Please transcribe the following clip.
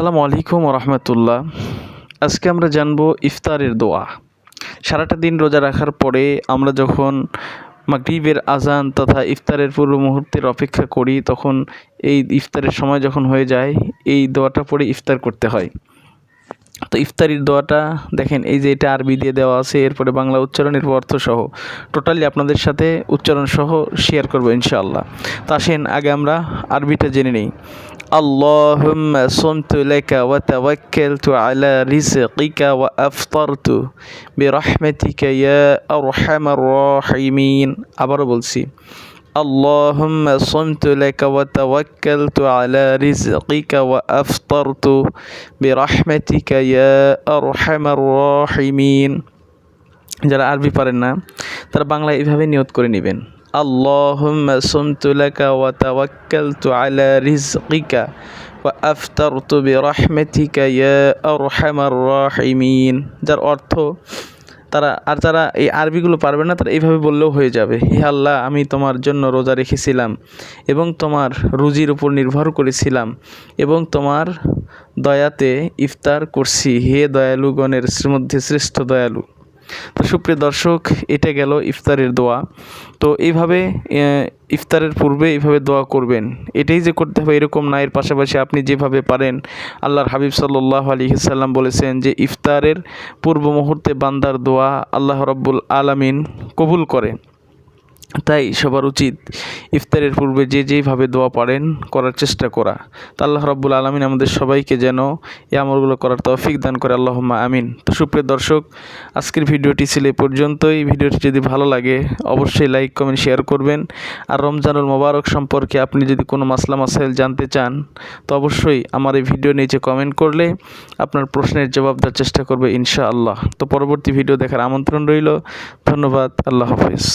আসসালামু আলাইকুম রহমতুল্লাহ আজকে আমরা জানব ইফতারের দোয়া। সারাটা দিন রোজা রাখার পরে আমরা যখন মাগরিবের আজান তথা ইফতারের পূর্ব মুহূর্তের অপেক্ষা করি, তখন এই ইফতারের সময় যখন হয়ে যায়, এই দোয়াটা পড়ে ইফতার করতে হয়। তো ইফতারির দোয়াটা দেখেন এই যে এটা আরবি দিয়ে দেওয়া আছে এরপরে বাংলা উচ্চারণ এরপর অর্থ সহ টোটালি আপনাদের সাথে উচ্চারণ সহ শেয়ার করবো ইনশাআল্লাহ তো আসেন আগে আমরা আরবিটা জেনে নিই اللهم صمت لك وتوكلت على رزقك وأفطرت برحمتك يا أرحم الراحمين আবারও বলছি اللهم صمت لك وتوكلت على رزقك وأفطرت برحمتك يا أرحم الراحمين যারা আরবি পারেন না তারা বাংলা এইভাবে নিয়ত করে নেবেন আল্লাহুম্মা সুমতু লাকা ওয়া তাওয়াক্কালতু আলা রিজকিকা ওয়া আফতারতু বিরহমাতিকা ইয়া আরহামার রাহিমিন যার অর্থ তারা, আর যারা এই আরবিগুলো পারবে না, তারা এইভাবে বললেও হয়ে যাবে, হে আল্লাহ, আমি তোমার জন্য রোজা রেখেছিলাম এবং তোমার রুজির উপর নির্ভর করেছিলাম এবং তোমার দয়াতে ইফতার করছি, হে দয়ালুগণের মধ্যে শ্রেষ্ঠ দয়ালু। তো সুপ্রিয় দর্শক, এটা গেল ইফতারের দোয়া। তো এইভাবে ইফতারের পূর্বে এইভাবে দোয়া করবেন। এটাই যে করতে হবে এরকম না, এর পাশাপাশি আপনি যেভাবে পারেন, আল্লাহর হাবিব সাল্লাহ আলী সাল্লাম বলেছেন যে ইফতারের পূর্ব মুহূর্তে বান্দার দোয়া আল্লাহ রব্বুল আলামিন কবুল করে। তাই সবার উচিত ইফতারের পূর্বে যে যেইভাবে দোয়া পারেন করার চেষ্টা করা। তা আল্লাহ রব্বুল আলমিন আমাদের সবাইকে যেন এই আমলগুলো করার তৌফিক দান করে। আল্লাহম্মা আমিন। তো সুপ্রিয় দর্শক, আজকের ভিডিওটি ছিল এ পর্যন্তই। ভিডিওটি যদি ভালো লাগে, অবশ্যই লাইক, কমেন্ট, শেয়ার করবেন। আর রমজানুল মোবারক সম্পর্কে আপনি যদি কোনো মাসলা, মাসাইল জানতে চান, তো অবশ্যই আমার এই ভিডিও নিচে কমেন্ট করলে আপনার প্রশ্নের জবাব দেওয়ার চেষ্টা করবে ইনশাআল্লাহ। তো পরবর্তী ভিডিও দেখার আমন্ত্রণ রইল। ধন্যবাদ। আল্লাহ হাফিজ।